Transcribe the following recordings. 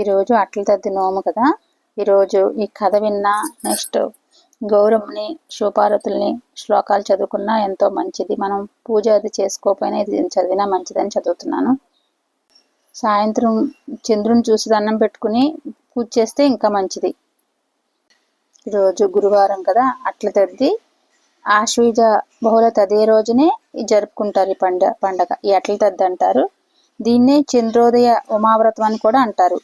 ఈరోజు అట్ల తద్ది నోము కదా. ఈరోజు ఈ కథ విన్నా నెక్స్ట్ గౌరమ్మని శివపార్వతుల్ని శ్లోకాలు చదువుకున్నా ఎంతో మంచిది. మనం పూజ అది చేసుకోకపోయినా ఇది చదివినా మంచిదని చదువుతున్నాను. సాయంత్రం చంద్రుని చూసి దండం పెట్టుకుని పూజ చేస్తే ఇంకా మంచిది. ఈరోజు గురువారం కదా అట్ల తద్ది ఆశ్వీజ బహుళ తదే రోజునే జరుపుకుంటారు ఈ పండ పండగ. ఈ అట్ల తద్ది అంటారు. దీన్నే చంద్రోదయ ఉమావ్రతం అని కూడా అంటారు.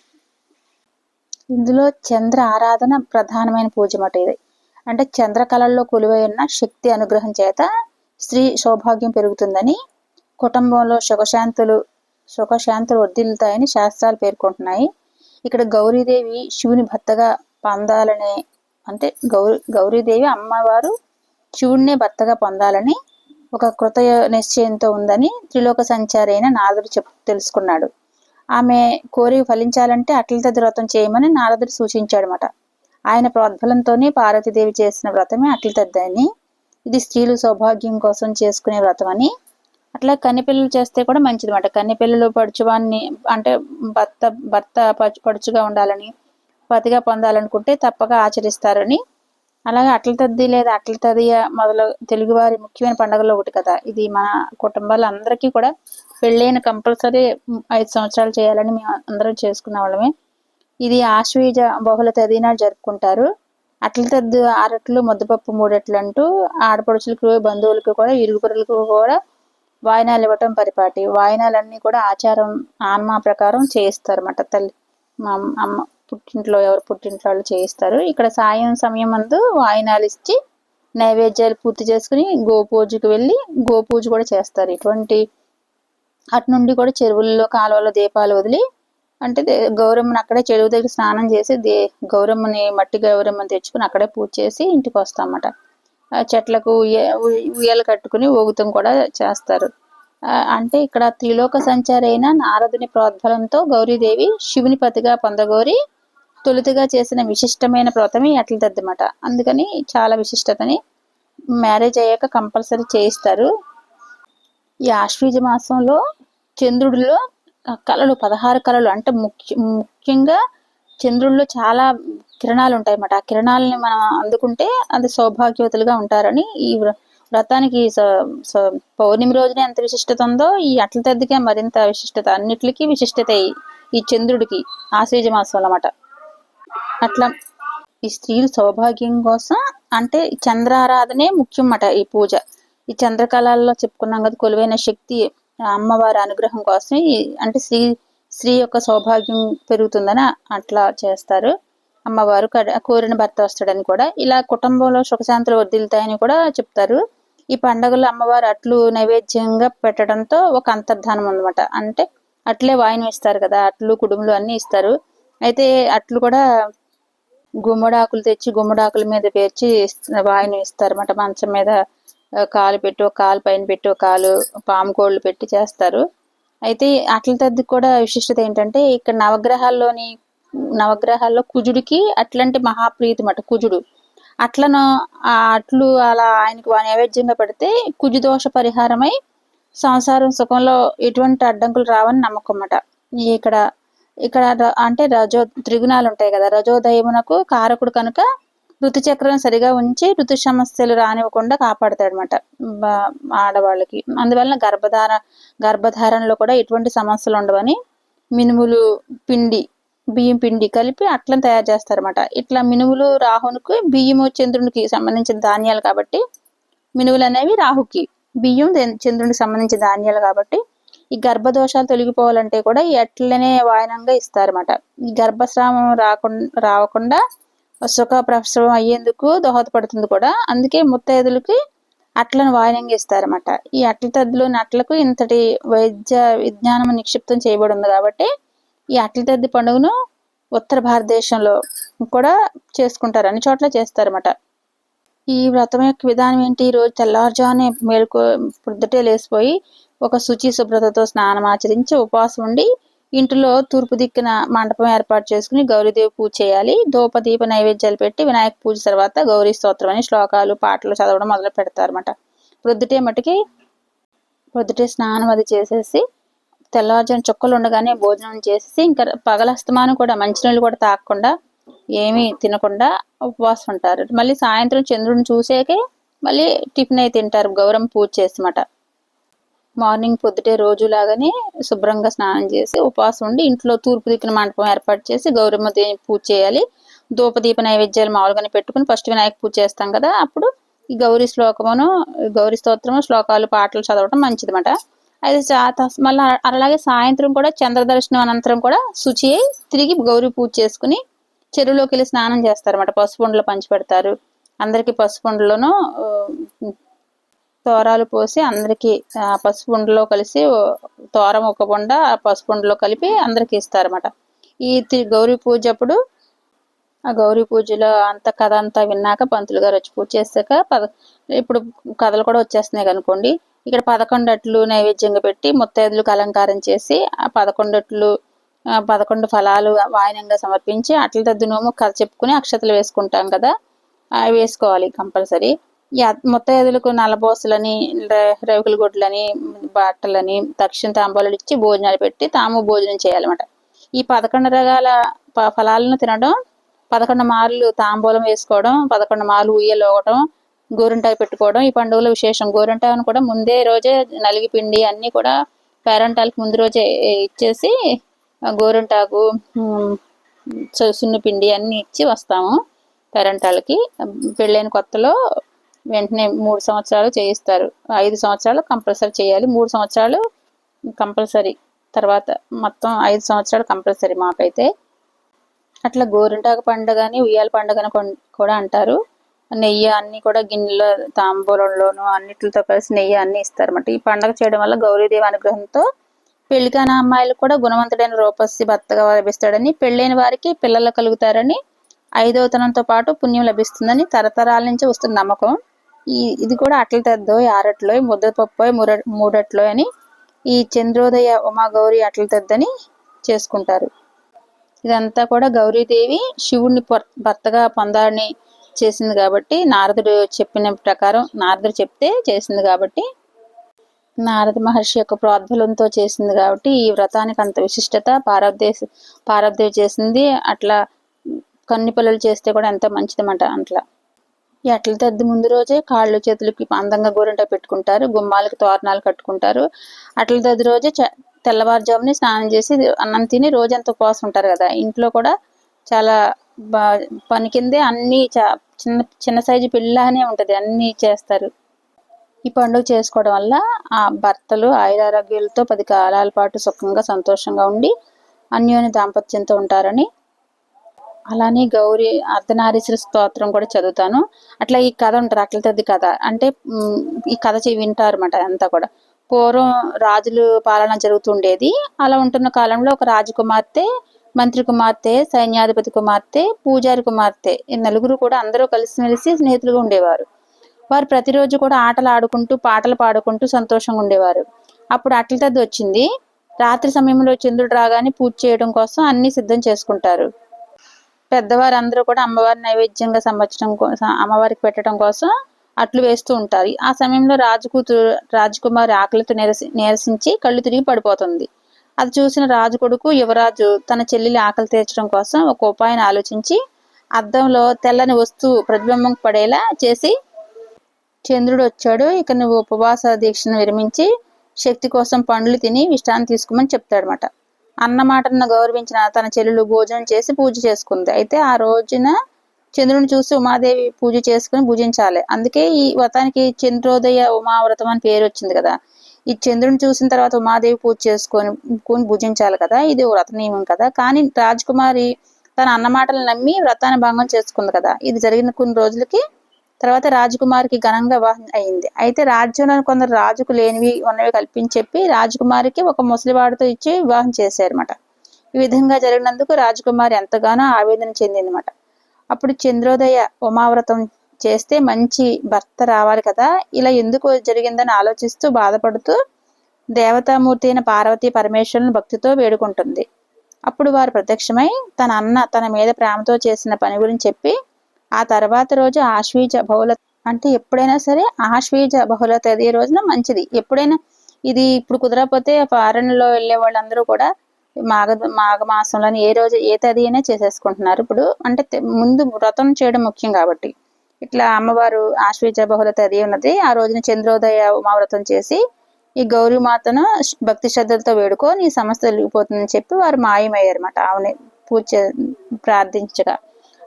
ఇందులో చంద్ర ఆరాధన ప్రధానమైన పూజ మాట ఇది. అంటే చంద్ర కళల్లో కొలువై ఉన్న శక్తి అనుగ్రహం చేత స్త్రీ సౌభాగ్యం పెరుగుతుందని కుటుంబంలో సుఖశాంతులు సుఖశాంతులు వర్ధిల్లుతాయని శాస్త్రాలు పేర్కొంటున్నాయి. ఇక్కడ గౌరీదేవి శివుని భర్తగా పొందాలనే అంటే గౌరీ గౌరీదేవి అమ్మవారు శివుణ్ణే భర్తగా పొందాలని ఒక కృత నిశ్చయంతో ఉందని త్రిలోక సంచారి అయిన నారదుడు చెప్పు తెలుసుకున్నాడు. ఆమె కోరిక ఫలించాలంటే అట్ల వ్రతం చేయమని నారదుడు సూచించాడనమాట ఆయన ప్రోద్బలంతోనే పార్వతీదేవి చేసిన వ్రతమే అట్లతద్ది అని ఇది స్త్రీలు సౌభాగ్యం కోసం చేసుకునే వ్రతం అని అట్లా కన్నెపిల్లలు చేస్తే కూడా మంచిది అనమాట కన్నెపిల్లలు పడుచువాన్ని అంటే భర్త భర్త పడుచుగా ఉండాలని పతిగా పొందాలనుకుంటే తప్పక ఆచరిస్తారని అలాగే అట్ల తద్ది లేదా అట్ల తదియ మొదలు తెలుగువారి ముఖ్యమైన పండుగలో ఒకటి కదా. ఇది మన కుటుంబాలందరికీ కూడా పెళ్ళైన కంపల్సరీ ఐదు సంవత్సరాలు చేయాలని మేము అందరం చేసుకున్న వాళ్ళమే. ఇది ఆశ్వీజ బహుళ తదిన జరుపుకుంటారు. అట్ల తద్దు ఆరట్లు ముద్దపప్పు మూడట్లు అంటూ ఆడపడుచులకు బంధువులకు కూడా ఇరుగుపురులకు కూడా వాయినాలు ఇవ్వటం పరిపాటి. వాయినాలన్నీ కూడా ఆచారం ఆన్మా ప్రకారం చేయిస్తారు అన్నమాట తల్లి మా అమ్మ. పుట్టింట్లో ఎవరు పుట్టింట్లో వాళ్ళు చేయిస్తారు. ఇక్కడ సాయం సమయం అందు వాయినాలు ఇచ్చి నైవేద్యాలు పూర్తి చేసుకుని గోపూజకి వెళ్ళి గోపూజ కూడా చేస్తారు. ఇటువంటి అటు నుండి కూడా చెరువుల్లో కాలువలో దీపాలు వదిలి అంటే గౌరమ్మని అక్కడే చెరువు దగ్గర స్నానం చేసి దే గౌరమ్మని మట్టి గౌరమ్మని తెచ్చుకుని అక్కడే పూజ చేసి ఇంటికి వస్తామన్నమాట చెట్లకు ఉయ్యాలు కట్టుకుని ఊగుతం కూడా చేస్తారు. అంటే ఇక్కడ త్రిలోక సంచారి అయిన నారదుని ప్రోద్బలంతో గౌరీదేవి శివుని పతిగా పొందగోరి తొలుతగా చేసిన విశిష్టమైన వ్రతమే అట్ల దద్దమాట అందుకని చాలా విశిష్టతని మ్యారేజ్ అయ్యాక కంపల్సరీ చేయిస్తారు. ఈ ఆశ్వీజ మాసంలో చంద్రుడిలో కళలు పదహారు కళలు అంటే ముఖ్య ముఖ్యంగా చంద్రుల్లో చాలా కిరణాలు ఉంటాయి అన్నమాట ఆ కిరణాలని మనం అందుకుంటే అది సౌభాగ్యవతులుగా ఉంటారని ఈ వ్రతానికి పౌర్ణమి రోజునే ఎంత విశిష్టత ఉందో ఈ అట్ల తద్దికే మరింత విశిష్టత అన్నిటికీ విశిష్టత ఈ చంద్రుడికి ఆశ్వీజ మాసం అన్నమాట. అట్లా ఈ స్త్రీలు సౌభాగ్యం కోసం అంటే చంద్రారాధనే ముఖ్యం అన్నమాట ఈ పూజ. ఈ చంద్రకళల్లో చెప్పుకున్నాం కదా కొలువైన శక్తి అమ్మవారి అనుగ్రహం కోసం అంటే స్త్రీ స్త్రీ యొక్క సౌభాగ్యం పెరుగుతుందని అట్లా చేస్తారు. అమ్మవారు కోరిన భర్త వస్తాడని కూడా. ఇలా కుటుంబంలో సుఖశాంతులు వర్దిల్తాయని కూడా చెప్తారు. ఈ పండుగలో అమ్మవారు అట్లు నైవేద్యంగా పెట్టడంతో ఒక అంతర్ధానం అనమాట అంటే అట్లే వాయినం ఇస్తారు కదా అట్లు కుడుములు అన్ని ఇస్తారు. అయితే అట్లు కూడా గుమ్మడాకులు తెచ్చి గుమ్మడాకుల మీద పేర్చి వాయిని ఇస్తారు అన్నమాట మంచం మీద కాలు పెట్టి ఒక కాలు పైన పెట్టి ఒక కాలు పాము కోళ్ళు పెట్టి చేస్తారు. అయితే అట్ల తద్ది కూడా విశిష్టత ఏంటంటే ఇక్కడ నవగ్రహాల్లోని నవగ్రహాల్లో కుజుడికి అట్లాంటి మహాప్రీతి మాట కుజుడు. అట్లను ఆ అట్లు అలా ఆయనకు నైవేద్యంగా పెడితే కుజు దోష పరిహారమై సంసారం సుఖంలో ఎటువంటి అడ్డంకులు రావని నమ్మకం అన్నమాట. ఇక్కడ ఇక్కడ అంటే రజో త్రిగుణాలు ఉంటాయి కదా. రజోదయమునకు కారకుడు కనుక ఋతుచక్రం సరిగా ఉంచి ఋతు సమస్యలు రానివ్వకుండా కాపాడతాడనమాట ఆడవాళ్ళకి. అందువలన గర్భధార గర్భధారణలో కూడా ఎటువంటి సమస్యలు ఉండవని మినుములు పిండి బియ్యం పిండి కలిపి అట్లను తయారు చేస్తారన్నమాట. ఇట్లా మినుములు రాహునికి బియ్యము చంద్రునికి సంబంధించిన ధాన్యాలు కాబట్టి మినువులు అనేవి రాహుకి బియ్యం చంద్రునికి సంబంధించిన ధాన్యాలు కాబట్టి ఈ గర్భదోషాలు తొలగిపోవాలంటే కూడా ఈ అట్లనే వాయనంగా ఇస్తారన్నమాట. ఈ గర్భస్రావం రాకుండా రాకుండా సుఖ ప్రసవం అయ్యేందుకు దోహదపడుతుంది కూడా. అందుకే ముత్తైదులకి అట్లను వాయనంగా ఇస్తారన్నమాట. ఈ అట్ల తద్దులోని అట్లకు ఇంతటి వైద్య విజ్ఞానం నిక్షిప్తం చేయబడి ఉంది కాబట్టి ఈ అట్ల తద్ది పండుగను ఉత్తర భారతదేశంలో కూడా చేసుకుంటారు అన్ని చోట్ల చేస్తారన్నమాట. ఈ వ్రతం యొక్క విధానం ఏంటి? ఈరోజు రోజు తెల్లవారుజామునే మేలుకో పొద్దుటే లేసిపోయి ఒక శుచి శుభ్రతతో స్నానం ఆచరించి ఉపవాసం ఉండి ఇంటిలో తూర్పు దిక్కున మండపం ఏర్పాటు చేసుకుని గౌరీదేవి పూజ చేయాలి. దీప నైవేద్యాలు పెట్టి వినాయక పూజ తర్వాత గౌరీ స్తోత్రం అని శ్లోకాలు పాటలు చదవడం మొదలు పెడతారు అనమాట ప్రొద్దుటే మటుకి ప్రొద్దుటే స్నానం అది చేసేసి తెల్లవారుజాము చుక్కలు ఉండగానే భోజనం చేసి ఇంకా పగలస్తమానం కూడా మంచినీళ్ళు కూడా తాగకుండా ఏమీ తినకుండా ఉపవాసం ఉంటారు. మళ్ళీ సాయంత్రం చంద్రుడిని చూసాకే మళ్ళీ టిఫిన్ అయితే తింటారు. గౌరవం పూజ చేసమాట మార్నింగ్ పొద్దుటే రోజులాగానే శుభ్రంగా స్నానం చేసి ఉపవాసం ఉండి ఇంట్లో తూర్పు దిక్కున మండపం ఏర్పాటు చేసి గౌరమ్మ దేవి పూజ చేయాలి. దీప నైవేద్యాలు మామూలుగానే పెట్టుకుని ఫస్ట్ వినాయక పూజ చేస్తాం కదా. అప్పుడు ఈ గౌరీ శ్లోకమును గౌరీ స్తోత్రము శ్లోకాలు పాటలు చదవడం మంచిది అనమాట అయితే మళ్ళీ అలాగే సాయంత్రం కూడా చంద్ర దర్శనం అనంతరం కూడా శుచి అయి తిరిగి గౌరీ పూజ చేసుకుని చెరువులోకి వెళ్ళి స్నానం చేస్తారన్నమాట. పసుపుండలు పంచి పెడతారు అందరికి పసుపుండలను తోరాలు పోసి అందరికి పసుపుండలో కలిసి తోరం ఒక బొండ పసుపుండలో కలిపి అందరికి ఇస్తారన్నమాట. ఈ గౌరీ పూజ అప్పుడు ఆ గౌరీ పూజలో అంత కథ అంతా విన్నాక పంతులు గారు వచ్చి పూజ చేశాక పద ఇప్పుడు కథలు కూడా వచ్చేస్తున్నాయి అనుకోండి. ఇక్కడ పదకొండట్లు నైవేద్యంగా పెట్టి ముత్తైదులకు అలంకారం చేసి ఆ పదకొండట్లు పదకొండు ఫలాలు వాయనంగా సమర్పించి అట్ల తద్దు నోము కథ చెప్పుకుని అక్షతలు వేసుకుంటాం కదా. అవి వేసుకోవాలి కంపల్సరీ. ముత్తైదులకు నల్లబోసలని రేవుకల గుడ్లని బట్టలని దక్షిణ తాంబాలు ఇచ్చి భోజనాలు పెట్టి తాము భోజనం చేయాలన్నమాట. ఈ పదకొండు రకాల ఫలాలను తినడం పదకొండు మార్లు తాంబూలం వేసుకోవడం పదకొండు మార్లు ఉయ్యలోగటం గోరింటాకు పెట్టుకోవడం ఈ పండుగల విశేషం. గోరింటాకును కూడా ముందే రోజే నలిగి పిండి అన్నీ కూడా పేరంటాలకి ముందు రోజే ఇచ్చేసి గోరింటాకు పిండి అన్నీ ఇచ్చి వస్తాము పేరంటాలకి. పెళ్ళైన కొత్తలో వెంటనే మూడు సంవత్సరాలు చేయిస్తారు. ఐదు సంవత్సరాలు కంపల్సరీ చేయాలి. మూడు సంవత్సరాలు కంపల్సరీ. తర్వాత మొత్తం ఐదు సంవత్సరాలు కంపల్సరీ మాకైతే. అట్లా గోరింటాకు పండుగని ఉయ్యాల పండుగని కూడా అంటారు. నెయ్యి అన్ని కూడా గిన్నెలో తాంబూలంలోను అన్నిటితో కలిసి నెయ్యి అన్ని ఇస్తారన్నమాట. ఈ పండుగ చేయడం వల్ల గౌరీదేవి అనుగ్రహంతో పెళ్ళికాని అమ్మాయిలు కూడా గుణవంతుడైన రూపస్సి భర్తగా లభిస్తాడని పెళ్ళైన వారికి పిల్లలు కలుగుతారని ఐదవతనంతో పాటు పుణ్యం లభిస్తుందని తరతరాల నుంచి వస్తున్న నమ్మకం. ఈ ఇది కూడా అట్లతద్దో ఆరట్లో ముద్దపప్పోయ్ ముర మూడట్లో అని ఈ చంద్రోదయ ఉమాగౌరి అట్ల తెద్దని చేసుకుంటారు. ఇదంతా కూడా గౌరీదేవి శివుణ్ణి భర్తగా పొందాలని చేసింది కాబట్టి నారదుడు చెప్పిన ప్రకారం నారదుడు చెప్తే చేసింది కాబట్టి నారద మహర్షి యొక్క ప్రోద్బలంతో చేసింది కాబట్టి ఈ వ్రతానికి అంత విశిష్టత పారవదేశ పారవదేవి చేసింది. అట్లా కన్ని పిల్లలు చేస్తే కూడా ఎంతో మంచిదన్నమాట అట్లా. ఈ అట్ల తద్ది ముందు రోజే కాళ్ళు చేతులకి అందంగా గోరింట పెట్టుకుంటారు గుమ్మాలకు తోరణాలు కట్టుకుంటారు. అట్ల తద్ది రోజే తెల్లవారుజాముని స్నానం చేసి అన్నం తిని రోజంతా ఉపవాసం ఉంటారు కదా. ఇంట్లో కూడా చాలా పని కిందే అన్ని చిన్న చిన్న సైజు పిల్లనే ఉంటుంది అన్ని చేస్తారు. ఈ పండుగ చేసుకోవడం వల్ల ఆ భర్తలు ఆయురారోగ్యాలతో పది కాలాల పాటు సుఖంగా సంతోషంగా ఉండి అన్యోన్య దాంపత్యంతో ఉంటారని అలానే గౌరీ అర్ధనారీశ్వర స్తోత్రం కూడా చదువుతాను. అట్లా ఈ కథ ఉంటుంది అట్ల తద్ది కథ. అంటే ఈ కథ వింటారు అనమాట అంతా కూడా. పూర్వం రాజులు పాలన జరుగుతుండేది. అలా ఉంటున్న కాలంలో ఒక రాజకుమార్తె మంత్రి కుమార్తె సైన్యాధిపతి కుమార్తె పూజారి కుమార్తె ఈ నలుగురు కూడా అందరూ కలిసిమెలిసి స్నేహితులుగా ఉండేవారు. వారు ప్రతిరోజు కూడా ఆటలు ఆడుకుంటూ పాటలు పాడుకుంటూ సంతోషంగా ఉండేవారు. అప్పుడు అట్ల తద్ది వచ్చింది. రాత్రి సమయంలో చంద్రుడు రాగానే పూజ చేయడం కోసం అన్ని సిద్ధం చేసుకుంటారు. పెద్దవారు అందరూ కూడా అమ్మవారి నైవేద్యంగా సంవత్సరం అమ్మవారికి పెట్టడం కోసం అట్లు వేస్తూ ఉంటారు. ఆ సమయంలో రాజకూతురు రాజకుమారి ఆకలితో నిరసి నిరసించి కళ్ళు తిరిగి పడిపోతుంది. అది చూసిన రాజు కొడుకు యువరాజు తన చెల్లెలి ఆకలి తీర్చడం కోసం ఒక ఉపాయం ఆలోచించి అద్దంలో తెల్లని వస్తువు ప్రతిబింబం పడేలా చేసి చంద్రుడు వచ్చాడు. ఇక నువ్వు ఉపవాస దీక్షను విరమించి శక్తి కోసం పండ్లు తిని విశ్రాంతి తీసుకోమని చెప్తాడనమాట అన్నమాటను గౌరవించిన తన చెల్లెలు భోజనం చేసి పూజ చేసుకుంది. అయితే ఆ రోజున చంద్రుని చూసి ఉమాదేవి పూజ చేసుకుని పూజించాలి అందుకే ఈ వ్రతానికి చంద్రోదయ ఉమావ్రతం అని పేరు వచ్చింది కదా. ఈ చంద్రుని చూసిన తర్వాత ఉమాదేవి పూజ చేసుకొని భుజించాలి కదా. ఇది వ్రత నియమం కదా. కానీ రాజకుమారి తన అన్నమాటలు నమ్మి వ్రతాన్ని భంగం చేసుకుంది కదా. ఇది జరిగిన కొన్ని రోజులకి తర్వాత రాజకుమారికి ఘనంగా వివాహం అయింది. అయితే రాజ్యంలో కొందరు రాజుకు లేనివి ఉన్నవి కల్పించి చెప్పి రాజకుమారికి ఒక ముసలివాడితో ఇచ్చి వివాహం చేశారన్నమాట. ఈ విధంగా జరిగినందుకు రాజకుమారి ఎంతగానో ఆవేదన చెందిందన్నమాట. అప్పుడు చంద్రోదయ ఉమావ్రతం చేస్తే మంచి భర్త రావాలి కదా ఇలా ఎందుకు జరిగిందని ఆలోచిస్తూ బాధపడుతూ దేవతామూర్తి అయిన పార్వతీ పరమేశ్వరుని భక్తితో వేడుకుంటుంది. అప్పుడు వారు ప్రత్యక్షమై తన అన్న తన మీద ప్రేమతో చేసిన పని గురించి చెప్పి ఆ తర్వాత రోజు ఆశ్వీజ బహుళ అంటే ఎప్పుడైనా సరే ఆశ్వీజ బహుళ తేదీ రోజున మంచిది. ఎప్పుడైనా ఇది ఇప్పుడు కుదరకపోతే ఫారెన్లో వెళ్ళే వాళ్ళందరూ కూడా మాఘ మాఘమాసంలోని ఏ రోజు ఏ తది అయినా చేసేసుకుంటున్నారు. ఇప్పుడు అంటే ముందు వ్రతం చేయడం ముఖ్యం కాబట్టి. ఇట్లా అమ్మవారు ఆశ్వీజ బహుళ అది ఉన్నది. ఆ రోజున చంద్రోదయ ఉమావ్రతం చేసి ఈ గౌరీమాతను భక్తి శ్రద్ధలతో వేడుకో నీ సమస్య వెళ్ళిపోతుందని చెప్పి వారు మాయమయ్యారన్నమాట. ఆవుని పూజ ప్రార్థించగా.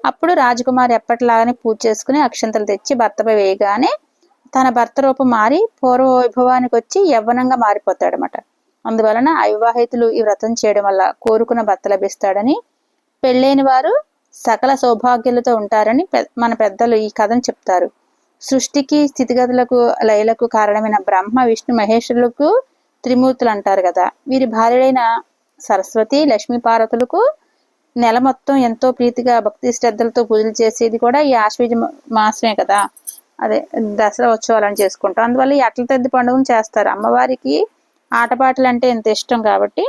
అప్పుడు రాజకుమారి ఎప్పటిలాగానే పూజ చేసుకుని అక్షంతలు తెచ్చి భర్తపై వేయగానే తన భర్త రూపం మారి పూర్వ వైభవానికి వచ్చి యవ్వనంగా మారిపోతాడనమాట. అందువలన అవివాహితులు ఈ వ్రతం చేయడం వల్ల కోరుకున్న భర్త లభిస్తాడని పెళ్ళైన వారు సకల సౌభాగ్యాలతో ఉంటారని మన పెద్దలు ఈ కథను చెప్తారు. సృష్టికి స్థితిగతులకు లయలకు కారణమైన బ్రహ్మ విష్ణు మహేశ్వరులకు త్రిమూర్తులు అంటారు కదా. వీరి భార్యలైన సరస్వతి లక్ష్మీ పార్వతులకు నెల మొత్తం ఎంతో ప్రీతిగా భక్తి శ్రద్ధలతో పూజలు చేసేది కూడా ఈ ఆశ్వీజ మాసమే కదా. అదే దసరా ఉత్సవాలను చేసుకుంటాం. అందువల్ల ఈ అట్ల తద్ది పండుగను చేస్తారు. అమ్మవారికి ఆటపాటలు అంటే ఎంత ఇష్టం కాబట్టి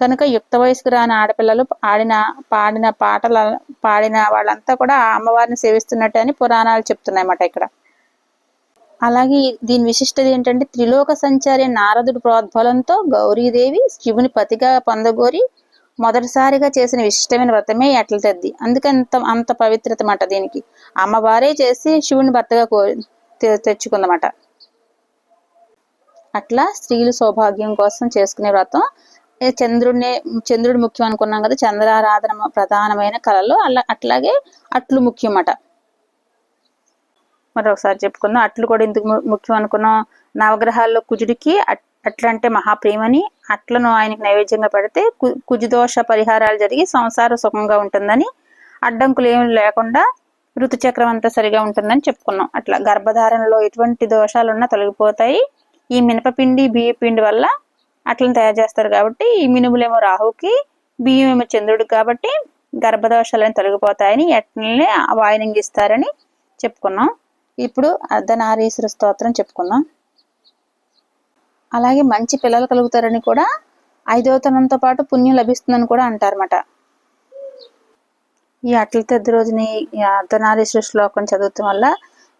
కనుక యుక్త వయసుకు రాని ఆడపిల్లలు ఆడిన పాడిన పాటల పాడిన వాళ్ళంతా కూడా అమ్మవారిని సేవిస్తున్నట్టు అని పురాణాలు చెప్తున్నాయన్నమాట ఇక్కడ. అలాగే దీని విశిష్టత ఏంటంటే త్రిలోక సంచారి నారదుడు ప్రోద్బలంతో గౌరీదేవి శివుని పతిగా పొందగోరి మొదటిసారిగా చేసిన విశిష్టమైన వ్రతమే ఎట్ల తద్ది. అందుకే అంత అంత పవిత్రత మాట దీనికి. అమ్మవారే చేసి శివుని భర్తగా కో తెచ్చుకుందన్నమాట అట్లా స్త్రీలు సౌభాగ్యం కోసం చేసుకునే వ్రతం. చంద్రుడినే చంద్రుడు ముఖ్యం అనుకున్నాం కదా చంద్రారాధన ప్రధానమైన కళలు. అలా అట్లాగే అట్లు ముఖ్యమట. మరొకసారి చెప్పుకుందాం. అట్లు కూడా ఎందుకు ముఖ్యం అనుకున్నాం. నవగ్రహాల్లో కుజుడికి అట్లా అంటే మహాప్రేమని అట్లను ఆయనకి నైవేద్యంగా పెడితే కుజుదోష పరిహారాలు జరిగి సంసారం సుఖంగా ఉంటుందని అడ్డంకులు ఏమి లేకుండా ఋతుచక్రం అంతా సరిగా ఉంటుందని చెప్పుకున్నాం. అట్లా గర్భధారణలో ఎటువంటి దోషాలు ఉన్నా తొలగిపోతాయి. ఈ మినపపిండి బియ్య పిండి వల్ల అట్లను తయారు చేస్తారు కాబట్టి ఈ మినుములేమో రాహుకి బియ్యం ఏమో చంద్రుడికి కాబట్టి గర్భదోషాలని తొలగిపోతాయని ఎట్లనే వాయినింగ్ ఇస్తారని చెప్పుకున్నాం. ఇప్పుడు అర్ధనారీశ్వర స్తోత్రం చెప్పుకుందాం. అలాగే మంచి పిల్లలు కలుగుతారని కూడా ఐదవతనంతో పాటు పుణ్యం లభిస్తుందని కూడా అంటారన్నమాట. ఈ అట్ల తెద్దు రోజుని అర్ధనారీశ్వర శ్లోకం చదువుతాం వల్ల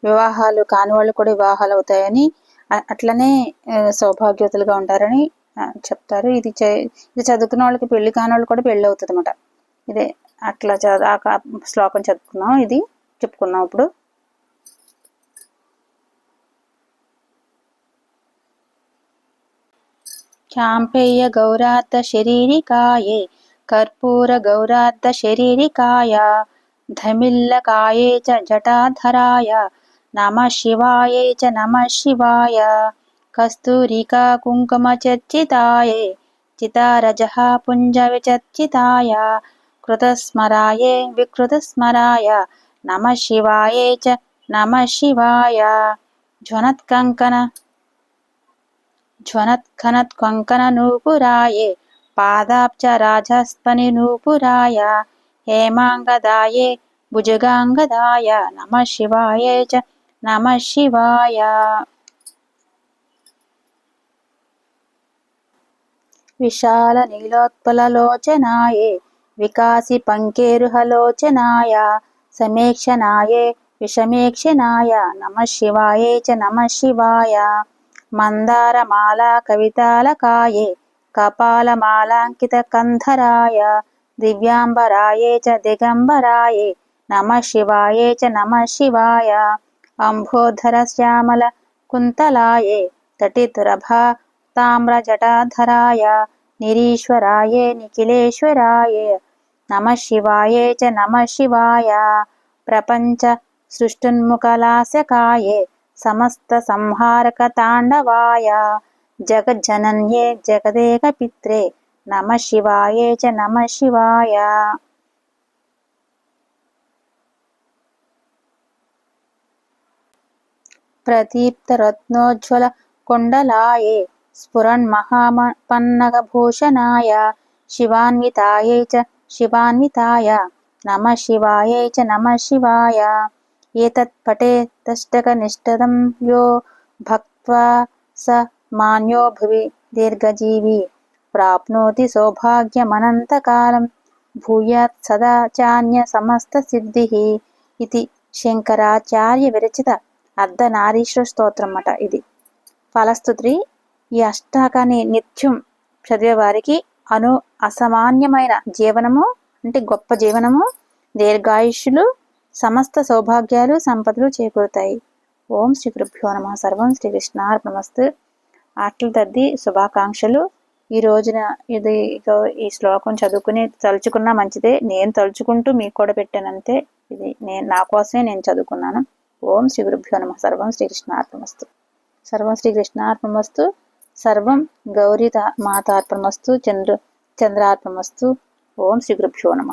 వివాహాలు కాని వాళ్ళు కూడా వివాహాలు అవుతాయని అట్లనే సౌభాగ్యవతులుగా ఉంటారని చెప్తారు. ఇది ఇది చదువుకున్న వాళ్ళకి పెళ్ళి కాని వాళ్ళు కూడా పెళ్ళి అవుతుంది అనమాట ఇదే అట్లా చదువు శ్లోకం చదువుకున్నాం ఇది చెప్పుకున్నాం ఇప్పుడు. చాంపేయ గౌరార్థ శరీరికాయే కర్పూర గౌరార్థ శరీరికాయ ధమిల్లకాయే చ జటాధరాయ నమ శివాయే చ నమ శివాయ కస్తూరికా కుంకుమ చర్చితాయే చితారజః పుంజ విచర్చితాయ కృతస్మరాయే వికృతస్మరాయ నూపురాయే పాదాబ్జ రాజస్పని నూపురాయ హేమాంగదాయే భుజగాంగదాయ నమ శివాయ చ నమ శివాయ. విశాల నీలోత్పలలోచనాయే వికాసి పంకేరుహలోచనాయ సమేక్షనాయే విషమేక్షనాయ నమ శివాయ చ నమ శివాయ. మందారమాలా కవితాలకాయే కపాలమాలాంకితకంధరాయ దివ్యాంబరాయే చ దిగంబరాయే నమ శివాయే చ నమ శివాయ అంబోధర శ్యామల కుంతలాయే తటితురభా తామ్రజటాధరాయ నిరీశ్వరాయే నిఖిలేశ్వరాయే నమ శివాయే చ నమ శివాయ ప్రపంచ సృష్టున్ముఖలాసకాయే సమస్త సంహారక తాండవాయ జగజ్జనన్యే జగదేక పిత్రే నమ శివాయే చ నమ శివాయ. ప్రదీప్తరత్నోజ్వల కుండలాయే స్ఫురన్మహాపన్నగభూషణాయ శివాన్వితాయే చ శివాన్వితాయ నమ శివాయే చ నమ శివాయ. ఏతత్ పటే తష్టక నిష్టదం యో భక్త్వా స మాన్యో భువి దీర్ఘజీవి ప్రాప్నోతి సౌభాగ్యమనంతకాలం భూయాత్ సదా చాన్య సమస్త సిద్ధి ఇది శంకరాచార్య విరచిత అర్ధనారీశ్వర స్తోత్రం అట ఇది ఫలస్తుత్రి ఈ అష్టాకాన్ని నిత్యం చదివేవారికి అను అసామాన్యమైన జీవనము అంటే గొప్ప జీవనము దీర్ఘాయుష్యులు సమస్త సౌభాగ్యాలు సంపదలు చేకూరుతాయి. ఓం శ్రీ గురుభ్యో నమ. సర్వం శ్రీ కృష్ణార్పణమస్తు ఆటల తద్ది శుభాకాంక్షలు. ఈ రోజున ఇది ఈ శ్లోకం చదువుకుని తలుచుకున్నా మంచిదే. నేను తలుచుకుంటూ మీకు కూడా పెట్టానంతే. ఇది నేను నా కోసమే నేను చదువుకున్నాను. ఓం శ్రీ గురుభ్యో నమ. సర్వం శ్రీకృష్ణార్పణమస్తు సర్వం శ్రీకృష్ణార్పణమస్తు సర్వం గౌరీ మాతార్పణమస్తు చంద్ర చంద్రార్పణమస్తు ఓం శ్రీ గురుభ్యో నమ.